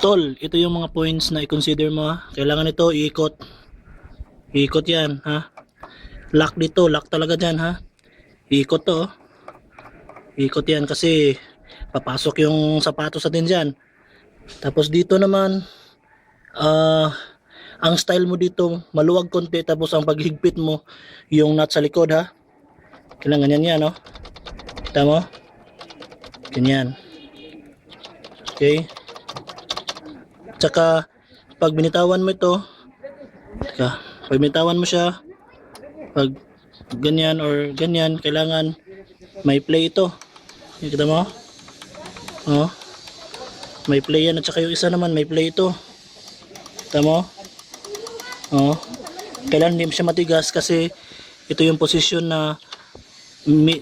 Tol, ito yung mga points na i-consider mo ha. Kailangan ito iikot. Iikot yan ha. Lock dito, lock talaga dyan ha. Iikot to. oh. Iikot yan kasi papasok yung sapatos natin dyan. Tapos dito naman, ah, ang style mo dito, maluwag konti tapos ang paghigpit mo, yung nut sa likod ha. Kailangan yan yan, no? Kita mo? Ganyan. Okay. Tsaka, pag binitawan mo ito, tsaka, pag binitawan mo siya, pag ganyan or ganyan, kailangan may play ito. Kita mo? Oh. May play yan at saka yung isa naman may play ito. Kita mo? Oh. Kailangan hindi siya matigas kasi ito yung posisyon na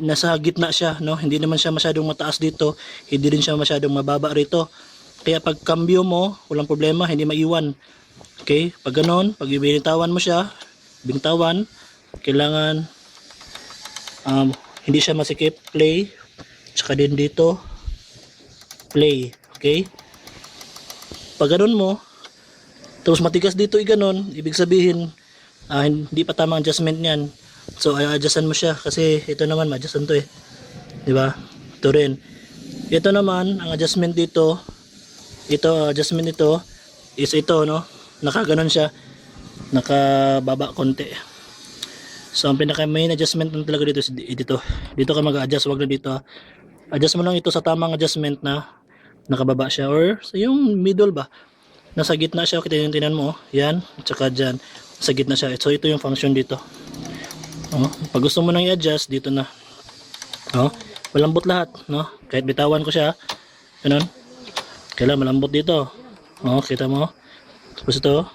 nasa gitna siya, no? Hindi naman siya masyadong mataas dito, hindi rin siya masyadong mababa rito. Kaya pag cambio mo, walang problema, hindi maiwan. Okay? Pag ganon, pag binitawan mo siya, binitawan, kailangan um, hindi siya masikip, play, tsaka din dito, play. Okay? Pag ganon mo, tapos matigas dito i ganon, ibig sabihin, ah, hindi pa tamang adjustment niyan. So, ay adjustan mo siya kasi ito naman, ma-adjustan to eh. Ba? Ito rin. Ito naman, ang adjustment dito, ito, adjustment nito, is ito, no? Nakaganon siya. Nakababa konti. So, ang pinaka main adjustment lang talaga dito dito. Dito ka mag-adjust, wag na dito. Adjust mo lang ito sa tamang adjustment na nakababa siya or sa yung middle ba. Nasa gitna siya, kita yung tinan mo, oh. yan, at saka dyan, sa gitna siya. So, ito yung function dito. Oh, pag gusto mo nang i-adjust, dito na. Oh, malambot lahat, no? Kahit bitawan ko siya, ganun. Kailangan malambot dito. Oh, kita mo? Tapos ito,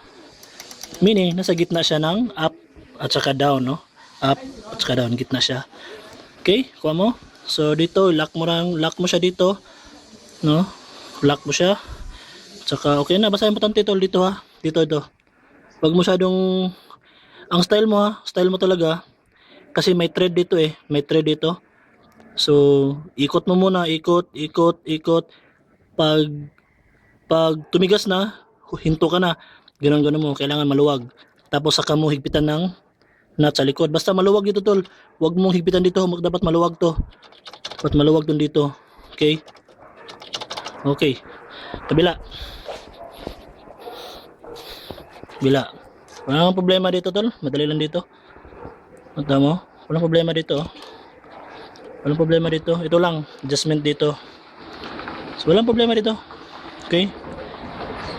meaning, nasa gitna siya ng up at saka down, no? Up at saka down, gitna siya. Okay, kuha mo. So, dito, lock mo lang, lock mo siya dito, no? Lock mo siya. Tsaka, okay na, basta importante tol dito ha. Dito, ito. Wag mo masyadong, ang style mo ha, style mo talaga, kasi may thread dito eh, may thread dito. So, ikot mo muna, ikot, ikot, ikot. Pag pag tumigas na, hinto ka na. Ganun ganun mo, kailangan maluwag. Tapos saka mo higpitan ng nut sa likod. Basta maluwag dito tol. Huwag mong higpitan dito, dapat maluwag to. Dapat maluwag dun dito. Okay? Okay. Kabila. Kabila. Walang problema dito tol. Madali lang dito. Punta mo. Walang problema dito. Walang problema dito. Ito lang. Adjustment dito. So, walang problema dito. Okay?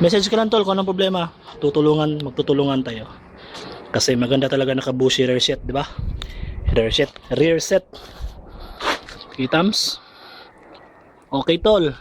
Message ka lang tol kung anong problema. Tutulungan, magtutulungan tayo. Kasi maganda talaga nakabushi rear set, di ba? Rear set. Rear set. Okay, Tams? Okay, tol.